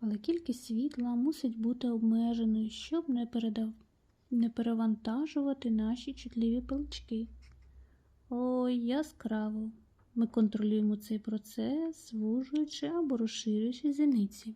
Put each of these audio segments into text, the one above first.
але кількість світла мусить бути обмеженою, щоб не, передав... не перевантажувати наші чутливі пилочки. Ой, яскраво. Ми контролюємо цей процес, звужуючи або розширюючи зіниці.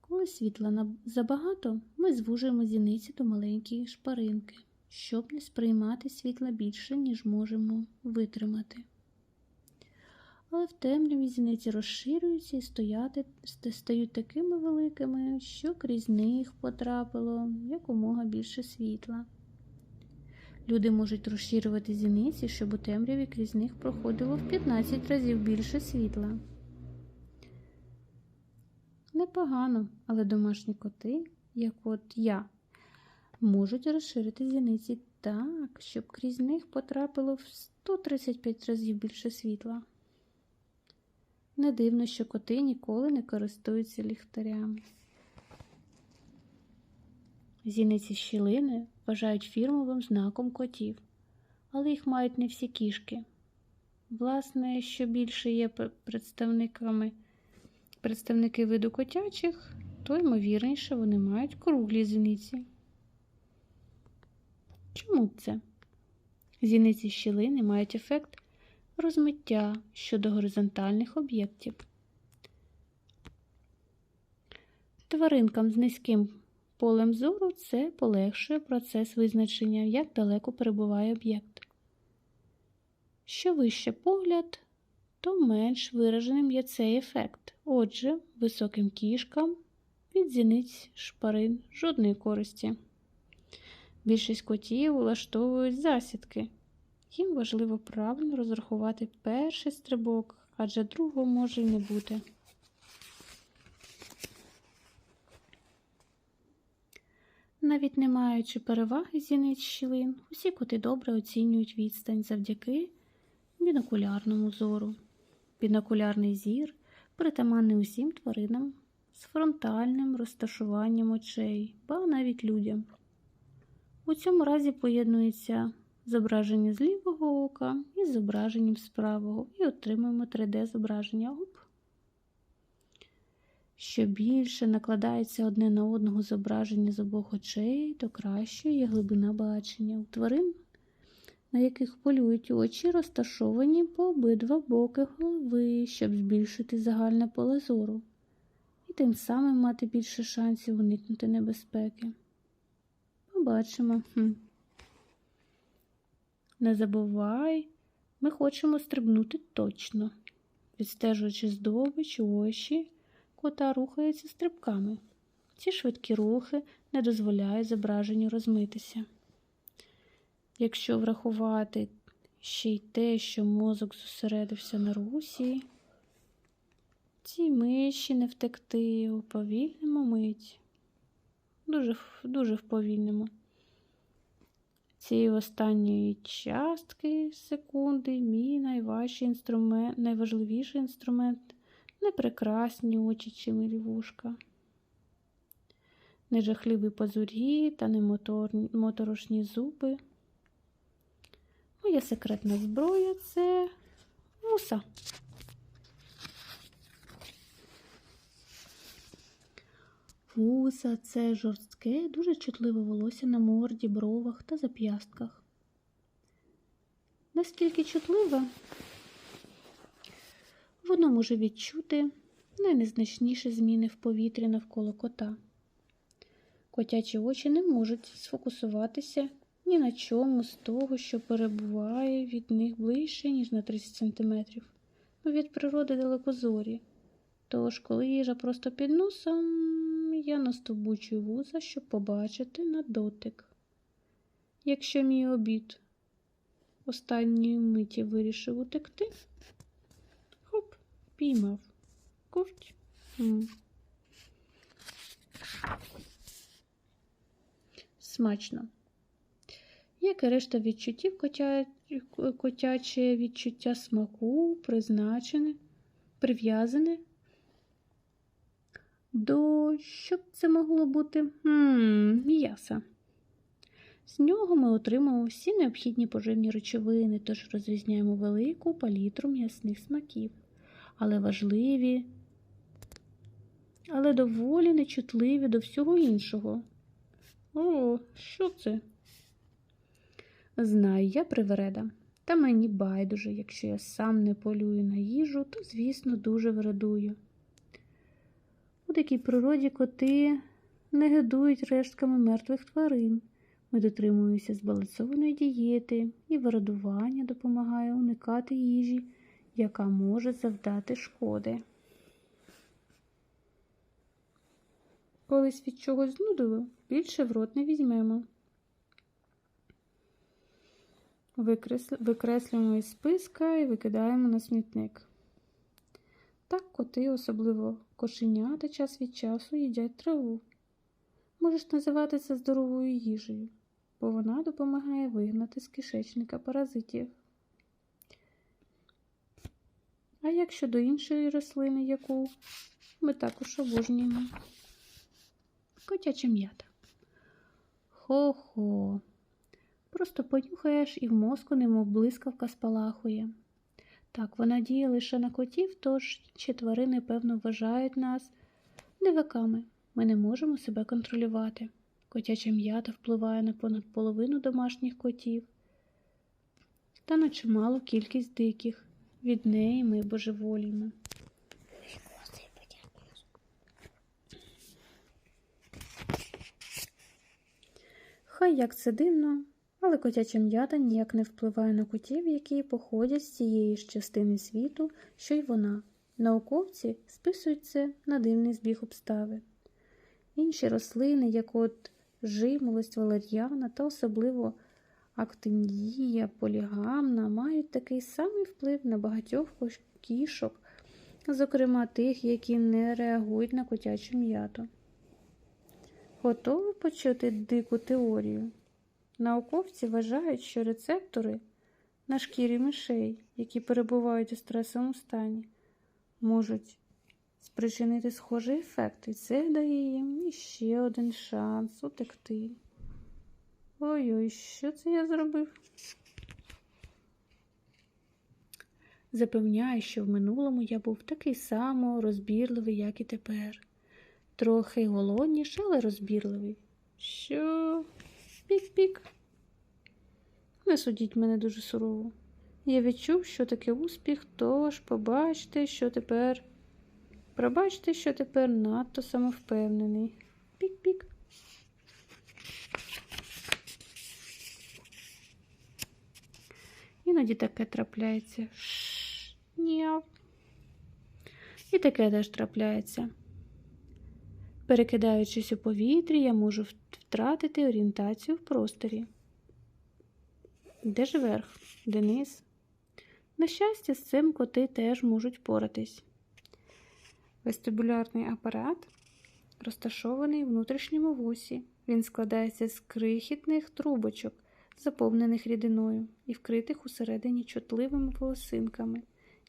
Коли світла забагато, ми звужуємо зіниці до маленької шпаринки, щоб не сприймати світла більше, ніж можемо витримати. Але в темряві зіниці розширюються і стояти, стають такими великими, що крізь них потрапило якомога більше світла. Люди можуть розширювати зіниці, щоб у темряві крізь них проходило в 15 разів більше світла. Непогано, але домашні коти, як от я, можуть розширити зіниці так, щоб крізь них потрапило в 135 разів більше світла. Не дивно, що коти ніколи не користуються ліхтарями. Зіниці щілини вважають фірмовим знаком котів, але їх мають не всі кішки. Власне, що більше є представниками представники виду котячих, то ймовірніше вони мають круглі зіниці. Чому це? Зіниці щілини мають ефект розмиття щодо горизонтальних об'єктів. Тваринкам з низьким полем зору це полегшує процес визначення, як далеко перебуває об'єкт. Що вище погляд, то менш вираженим є цей ефект. Отже, високим кішкам від зіниць шпарин жодної користі. Більшість котів влаштовують засідки. Їм важливо правильно розрахувати перший стрибок, адже другого може й не бути. Навіть не маючи переваги зіниць щілин, усі коти добре оцінюють відстань завдяки бінокулярному зору. Бінокулярний зір притаманний усім тваринам з фронтальним розташуванням очей, ба навіть людям. У цьому разі поєднується зображення з лівого ока із зображенням з правого і отримуємо 3D-зображення. Оп. Що більше накладається одне на одного зображення з обох очей, то кращою є глибина бачення. У тварин, на яких полюють очі, розташовані по обидва боки голови, щоб збільшити загальне поле зору, і тим самим мати більше шансів уникнути небезпеки. Побачимо. Не забувай, ми хочемо стрибнути точно, відстежуючи здобич, очі, кота рухається стрибками. Ці швидкі рухи не дозволяють зображенню розмитися. Якщо врахувати ще й те, що мозок зосередився на русі, цій миші не втекти у повільному мить. Дуже, дуже в повільному. Цієї останньої частки секунди мій найважчий інструмент, найважливіший інструмент не прекрасні очі чи милі вушка, не жахливі пазурі та не моторошні зуби. Моя секретна зброя це вуса. Вуса це жорстке, дуже чутливе волосся на морді, бровах та зап'ястках. Наскільки чутливе, воно може відчути найнезначніші зміни в повітрі навколо кота. Котячі очі не можуть сфокусуватися ні на чому з того, що перебуває від них ближче, ніж на 30 см. Від природи далекозорі. Тож, коли їжа просто під носом, я настобучую вуса, щоб побачити на дотик. Якщо мій обід останньої миті вирішив утекти, хоп, піймав. Ковть. Смачно. Як і решта відчуттів, котя... котяче відчуття смаку призначене, прив'язане до що б це могло бути? Хм, м'яса. З нього ми отримуємо всі необхідні поживні речовини, тож розрізняємо велику палітру м'ясних смаків. Але важливі але доволі нечутливі до всього іншого. О, що це? Знаю, я привереда. Та мені байдуже, якщо я сам не полюю на їжу, то, звісно, дуже вредую. У дикій природі коти не гидують рештками мертвих тварин. Ми дотримуємося збалансованої дієти, і вирадування допомагає уникати їжі, яка може завдати шкоди. Колись від чогось знудило, більше в рот не візьмемо. Викреслюємо із списка і викидаємо на смітник. Так коти, особливо кошенята, час від часу їдять траву. Можеш називати це здоровою їжею, бо вона допомагає вигнати з кишечника паразитів. А як щодо іншої рослини, яку ми також обожнюємо? Котяча м'ята. Хо-хо. Просто понюхаєш і в мозку немов блискавка спалахує. Так, вона діє лише на котів, тож інші тварини, певно, вважають нас диваками. Ми не можемо себе контролювати. Котяча м'ята впливає на понад половину домашніх котів та на чималу кількість диких. Від неї ми божеволіємо. Хай як це дивно, але котяча м'ята ніяк не впливає на котів, які походять з цієї ж частини світу, що й вона. Науковці списують це на дивний збіг обставин. Інші рослини, як от жимолость, валер'яна та особливо актинія, полігамна, мають такий самий вплив на багатьох кішок, зокрема тих, які не реагують на котячу м'яту. Готові почути дику теорію? Науковці вважають, що рецептори на шкірі мишей, які перебувають у стресовому стані, можуть спричинити схожий ефект, і це дає їм іще один шанс утекти. Ой-ой, що це я зробив? Запевняю, що в минулому я був такий само розбірливий, як і тепер. Трохи голодніший, але розбірливий. Що? Пік-пік. Не судіть мене дуже сурово. Я відчув, що таке успіх, тож побачте, що тепер. Пробачте, що тепер надто самовпевнений. Пік-пік. Іноді таке трапляється. Шш, І таке теж трапляється. Перекидаючись у повітрі, я можу втратити орієнтацію в просторі. Де ж верх, де? На щастя, з цим коти теж можуть поратись. Вестибулярний апарат розташований в внутрішньому вусі. Він складається з крихітних трубочок, заповнених рідиною і вкритих усередині чутливими волосинками,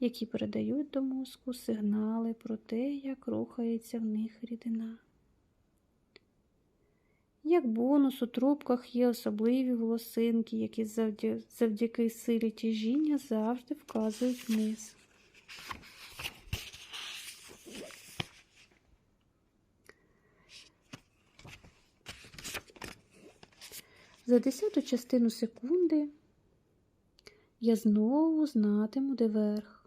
які передають до мозку сигнали про те, як рухається в них рідина. Як бонус у трубках є особливі волосинки, які завдяки силі тяжіння завжди вказують вниз. За десяту частину секунди я знову знатиму, де верх.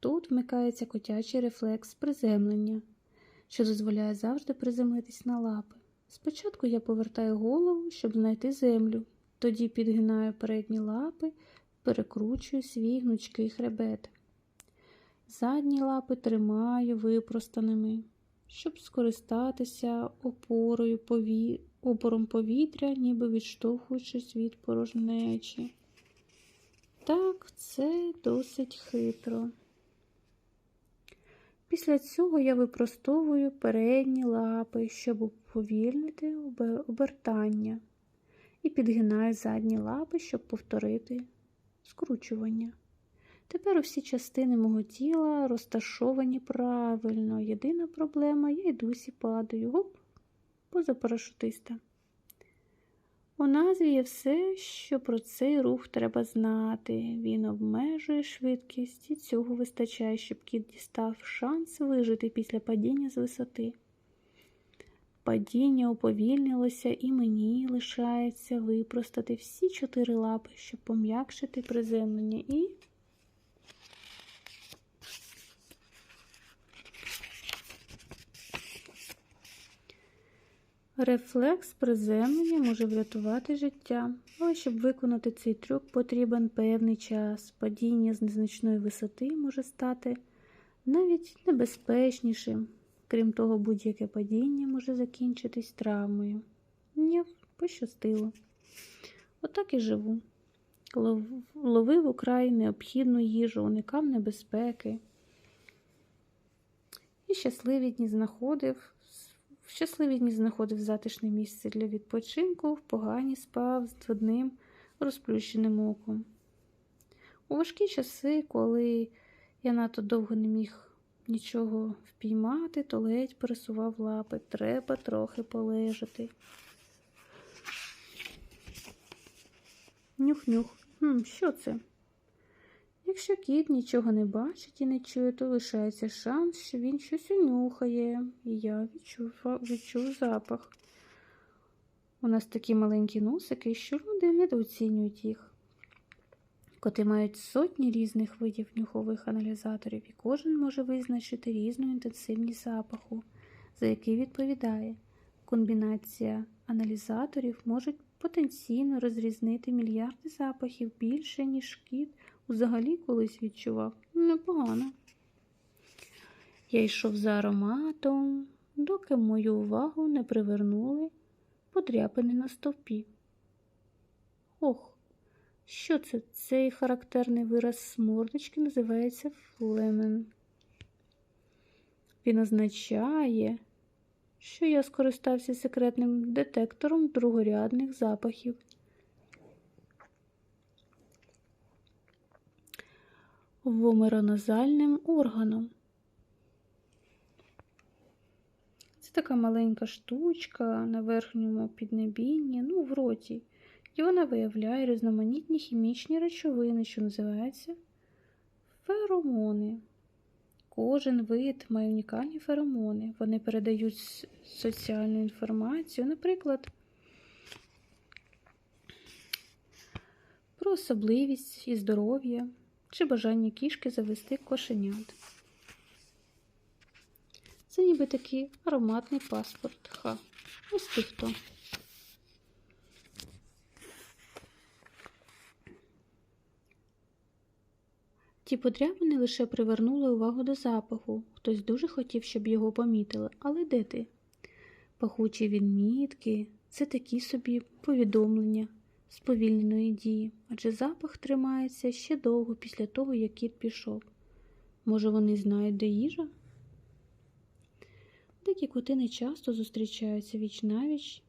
Тут вмикається котячий рефлекс приземлення, що дозволяє завжди приземлитись на лапи. Спочатку я повертаю голову, щоб знайти землю, тоді підгинаю передні лапи, перекручую свій гнучкий хребет. Задні лапи тримаю випростаними, щоб скористатися опорою пові... опором повітря, ніби відштовхуючись від порожнечі. Так, це досить хитро. Після цього я випростовую передні лапи, щоб уповільнити обертання, і підгинаю задні лапи, щоб повторити скручування. Тепер усі частини мого тіла розташовані правильно. Єдина проблема я й досі падаю. Гоп, поза парашутиста. У назві є все, що про цей рух треба знати. Він обмежує швидкість і цього вистачає, щоб кіт дістав шанс вижити після падіння з висоти. Падіння уповільнилося, і мені лишається випростати всі чотири лапи, щоб пом'якшити приземлення і. Рефлекс приземлення може врятувати життя, але щоб виконати цей трюк, потрібен певний час. Падіння з незначної висоти може стати навіть небезпечнішим. Крім того, будь-яке падіння може закінчитись травмою. Ні, пощастило. Отак і живу. Лов- Ловив украй необхідну їжу, уникав небезпеки. І щасливі дні знаходив, в щасливі дні знаходив затишне місце для відпочинку, в погані спав з одним розплющеним оком. У важкі часи, коли я надто довго не міг нічого впіймати, то ледь пересував лапи. Треба трохи полежати. Нюх-нюх. Хм, що це? Якщо кіт нічого не бачить і не чує, то лишається шанс, що він щось унюхає. І я відчув, відчув запах. У нас такі маленькі носики, що люди недооцінюють їх. Коти мають сотні різних видів нюхових аналізаторів, і кожен може визначити різну інтенсивність запаху, за який відповідає. Комбінація аналізаторів може потенційно розрізнити мільярди запахів більше, ніж кіт взагалі колись відчував. Непогано. Я йшов за ароматом, доки мою увагу не привернули подряпини на стовпі. Ох, що це? Цей характерний вираз мордочки називається флемен. Він означає, що я скористався секретним детектором другорядних запахів. Вомероназальним органом. Це така маленька штучка на верхньому піднебінні, ну, в роті. І вона виявляє різноманітні хімічні речовини, що називаються феромони. Кожен вид має унікальні феромони. Вони передають соціальну інформацію, наприклад, про особливість і здоров'я чи бажання кішки завести кошенят. Це ніби такий ароматний паспорт. Ха. Ось ти хто. Ті подряпини лише привернули увагу до запаху. Хтось дуже хотів, щоб його помітили. Але де ти? Пахучі відмітки це такі собі повідомлення сповільненої дії, адже запах тримається ще довго після того, як кіт пішов. Може, вони знають, де їжа? Дикі коти не часто зустрічаються віч навіч,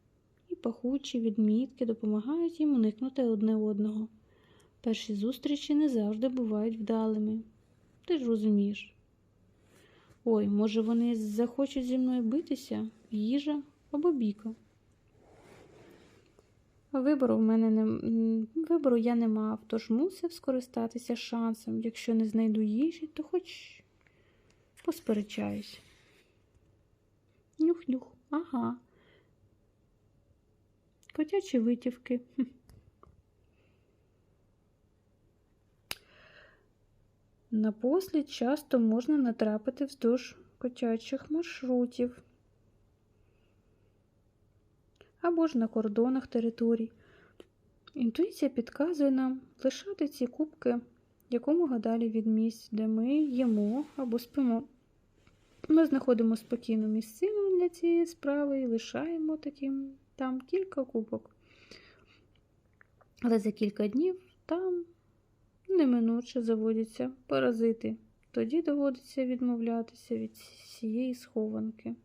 і пахучі відмітки допомагають їм уникнути одне одного. Перші зустрічі не завжди бувають вдалими. Ти ж розумієш. Ой, може, вони захочуть зі мною битися, їжа або біка. Вибору в мене не вибору я не мав, тож мусив скористатися шансом. Якщо не знайду їжі, то хоч посперечаюсь. Нюх-нюх, ага. Котячі витівки. На послід часто можна натрапити вздовж котячих маршрутів або ж на кордонах територій. Інтуїція підказує нам лишати ці кубки якомога далі від місць, де ми їмо або спимо. Ми знаходимо спокійну місцину для цієї справи і лишаємо таким там кілька кубок. Але за кілька днів там неминуче заводяться паразити. Тоді доводиться відмовлятися від цієї схованки.